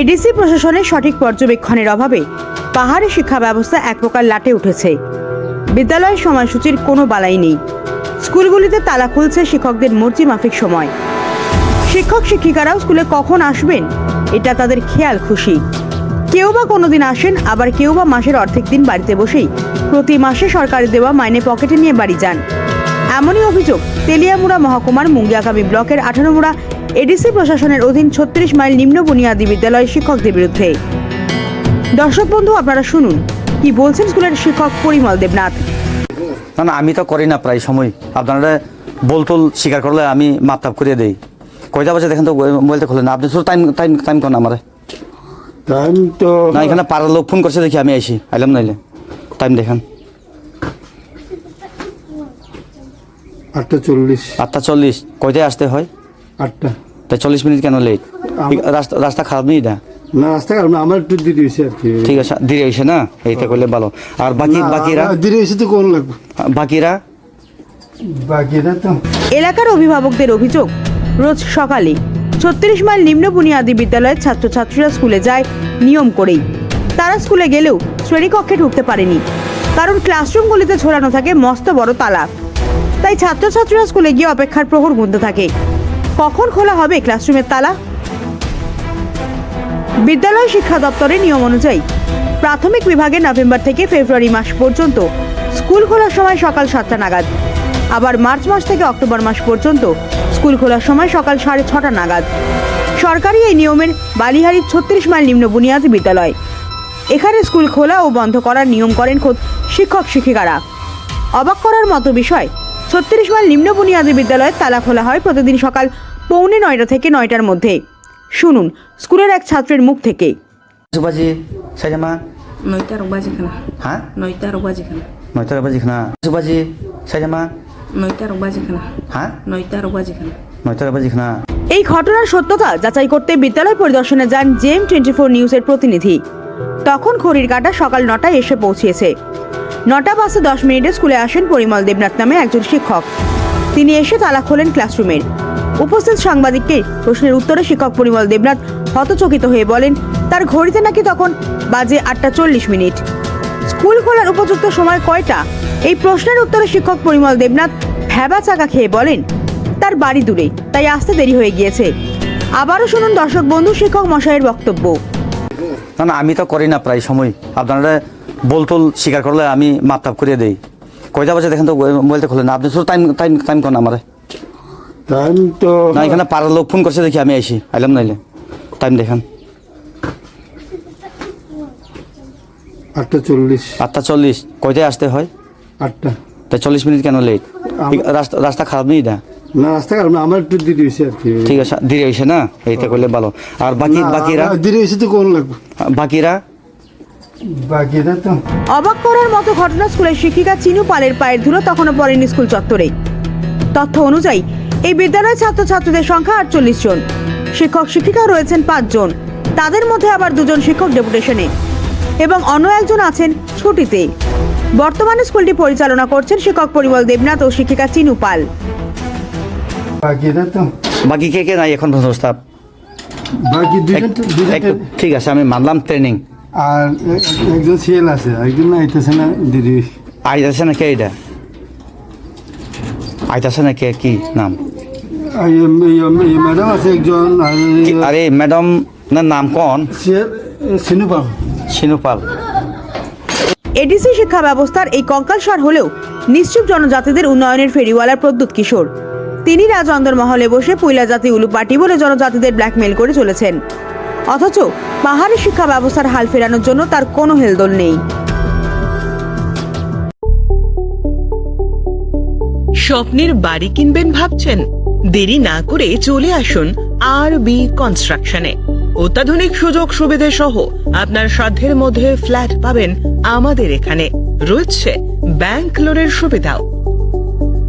ADC প্রশাসনের সঠিক পর্যবেক্ষণের অভাবে পাহাড়ি শিক্ষা ব্যবস্থা এক প্রকার লাটে উঠেছে। বিদ্যালয়ের সময়সূচির কোনো বালাই নেই। স্কুলগুলিতে তালা খুলছে শিক্ষকদের মর্জি মাফিক সময়। শিক্ষক শিক্ষিকারাও স্কুলে কখন আসবেন? এটা তাদের খেয়াল খুশি। কেউ বা কোনোদিন আসেন, আবার কেউ বা মাসের অর্ধেক দিন বাড়িতে বসেই প্রতি মাসে সরকারি দেওয়া মাইনে পকেটে নিয়ে বাড়ি যান। এমনই অভিযোগ তেলিয়ামুড়া মহকুমার মুঙ্গিয়াকাবি ব্লকের আঠারোমুড়া এডিসি প্রশাসনের অধীন ছত্রিশ মাইল নিম্ন বুনিয়াদী বিদ্যালয়ের শিক্ষকদের বিরুদ্ধে। দর্শক বন্ধু আপনারা শুনুন। কি বলছেন স্কুলের শিক্ষক পরিমল দেবনাথ? না না আমি তো করি না প্রায় সময়। আপনারা বলতুল স্বীকার করলে আমি মাপতাপ করিয়ে দেই। কয়টা বাজে দেখেন তো মোবাইলটা খুলে না। আপনি শুধু টাইম টাইম টাইম কোন আমারে? টাইম তো না এখানে পাড়ার লোক ফোন করছে দেখি আমি আইসি। আইলাম নাইলে। টাইম দেখেন। আটটা চল্লিশ। আটটা চল্লিশ। কয়টায় আসতে হয়? আটটা। তাই চল্লিশ মিনিট কেন লেট রাস্তা রাস্তা খারাপ নেই এটা? না রাস্তা খারাপ না আমার একটু দেরি হয়েছে আর কি। ঠিক আছে দেরি হয়েছে না? এইটা করলে ভালো। আর বাকি বাকিরা? দেরি হয়েছে তো কোন লাগবে? বাকিরা? বাকিরা তো। এলাকার অভিভাবকদের অভিযোগ রোজ সকালে ছত্রিশ মাইল নিম্ন বুনিয়াদী বিদ্যালয়ের ছাত্রছাত্রীরা স্কুলে যায় নিয়ম করেই। তারা স্কুলে গেলেও শ্রেণীকক্ষে ঢুকতে পারেনি। কারণ ক্লাসরুমগুলিতে ঝোলানো থাকে মস্ত বড় তালা। তাই ছাত্রছাত্রীরা স্কুলে গিয়ে অপেক্ষার প্রহর গুনতে থাকে। কখন খোলা হবে ক্লাসরুমের তালা? বিদ্যালয় শিক্ষা দপ্তরের নিয়ম অনুযায়ী, প্রাথমিক বিভাগে নভেম্বর থেকে ফেব্রুয়ারি মাস পর্যন্ত স্কুল খোলার সময় সকাল সাতটা নাগাদ। আবার মার্চ মাস থেকে অক্টোবর মাস পর্যন্ত স্কুল খোলার সময় সকাল সাড়ে ছটা নাগাদ। সরকারি এই নিয়মের বালিহারির ছত্রিশ মাইল নিম্ন বুনিয়াদী বিদ্যালয়। এখানে স্কুল খোলা ও বন্ধ করার নিয়ম করেন খোদ শিক্ষক শিক্ষিকারা অবাক করার মতো বিষয় ছত্রিশ মাইল নিম্ন বুনিয়াদী বিদ্যালয়ের তালা খোলা হয় প্রতিদিন সকাল পৌনে নয়টা থেকে নয়টার মধ্যে। শুনুন স্কুলের এক ছাত্রের মুখ থেকে। সুবাজি সাইজামা? নয়টার বাজে হ্যাঁ? নয়টার বাজে নয়টার বাজি সুবাজি সাইজামা? নয়টার বাজে হ্যাঁ? নয়টার নয়টার এই ঘটনার সত্যতা যাচাই করতে বিদ্যালয় পরিদর্শনে যান জেম টোয়েন্টি ফোর নিউজের প্রতিনিধি। তখন ঘড়ির কাটা সকাল নটায় এসে পৌঁছেছে। নটা বাসে দশ মিনিটে স্কুলে আসেন পরিমল দেবনাথ নামে একজন শিক্ষক। তিনি এসে তালা খোলেন ক্লাসরুমের। উপস্থিত সাংবাদিককে প্রশ্নের উত্তরে শিক্ষক পরিমল দেবনাথ হতচকিত হয়ে বলেন, তার ঘড়িতে নাকি তখন বাজে আটটা চল্লিশ মিনিট। স্কুল খোলার উপযুক্ত সময় কয়টা? এই প্রশ্নের উত্তরে শিক্ষক পরিমল দেবনাথ ভ্যাবা চাকা খেয়ে বলেন, তার বাড়ি দূরে, তাই আসতে দেরি হয়ে গিয়েছে। আবারও শুনুন দর্শক বন্ধু, শিক্ষক মশাইয়ের বক্তব্য। না না আমি তো করি না প্রায় সময়। আপনারা বলতুল স্বীকার করলে আমি মাপতাপ করিয়ে দেই। কয়টা বাজে দেখেন তো মোবাইলটা খুলে না। আপনি শুধু টাইম টাইম টাইম কোন আমারে। টাইম তো না এখানে পাড়ার লোক ফোন করছে দেখি আমি আইসি আইলাম নাইলে। টাইম দেখেন। আটটা চল্লিশ। আটটা চল্লিশ। কয়টায় আসতে হয়? আটটা। তাই চল্লিশ মিনিট কেন লেট রাস্তা রাস্তা খারাপ নেই এটা না রাস্তা খারাপ না আমার একটু দেরি হয়েছে আর কি। ঠিক আছে দেরি হয়েছে না? এইটা করলে ভালো। আর বাকি বাকিরা? দেরি হয়েছে তো কোন লাগবে। বাকিরা? বাকিরা তো অবাক করার মতো ঘটনা স্কুলের শিক্ষিকা চিনু পালের পায়ের ধুলো তখনও পড়েনি স্কুল চত্বরে তথ্য অনুযায়ী এই বিদ্যালয়ের ছাত্রছাত্রীদের সংখ্যা আটচল্লিশ জন। শিক্ষক শিক্ষিকা রয়েছেন পাঁচজন তাদের মধ্যে আবার দুজন শিক্ষক ডেপুটেশনে। এবং অন্য একজন আছেন ছুটিতে। বর্তমানে স্কুলটি পরিচালনা করছেন শিক্ষক পরিমল দেবনাথ ও শিক্ষিকা চিনু পাল। বাকিরা তো। বাকি কে কে নাই এখন প্রস্তাব বাকি দুজন তো- দুজন তো- ঠিক আছে আমি মানলাম ট্রেনিং আর একজন সিএল আছে একজন না আইতেছে না হয়েছে। আইতাছে না কে এটা? আইতাছে না কে কি নাম? ম্যাডাম আছে একজন আর ম্যাডাম না নাম কোন? সিনুপাল। সিনুপাল। এডিসি শিক্ষা ব্যবস্থার এই কঙ্কালসার হলেও নিশ্চুপ জনজাতিদের উন্নয়নের ফেরিওয়ালা প্রদ্যুৎ কিশোর। তিনি রাজন্দর মহলে বসে পুইলা জাতি উলু পার্টি বলে জনজাতিদের ব্ল্যাকমেল করে চলেছেন। অথচ পাহাড়ি শিক্ষা ব্যবস্থার হাল ফেরানোর জন্য তার কোনো হেলদোল নেই। স্বপ্নের বাড়ি কিনবেন ভাবছেন? দেরি না করে চলে আসুন আর বি কনস্ট্রাকশনে অত্যাধুনিক সুযোগ সুবিধে সহ আপনার সাধ্যের মধ্যে ফ্ল্যাট পাবেন আমাদের এখানে। রয়েছে ব্যাংক লোনের সুবিধাও।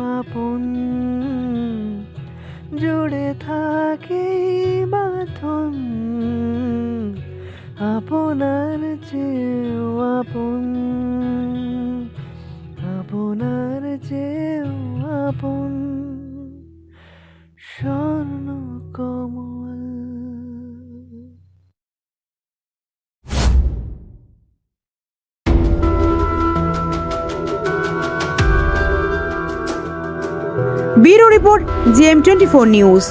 আপন। জুড়ে থাকে বাঁধন আপনার চেয়ে আপন। Report GM twenty four news.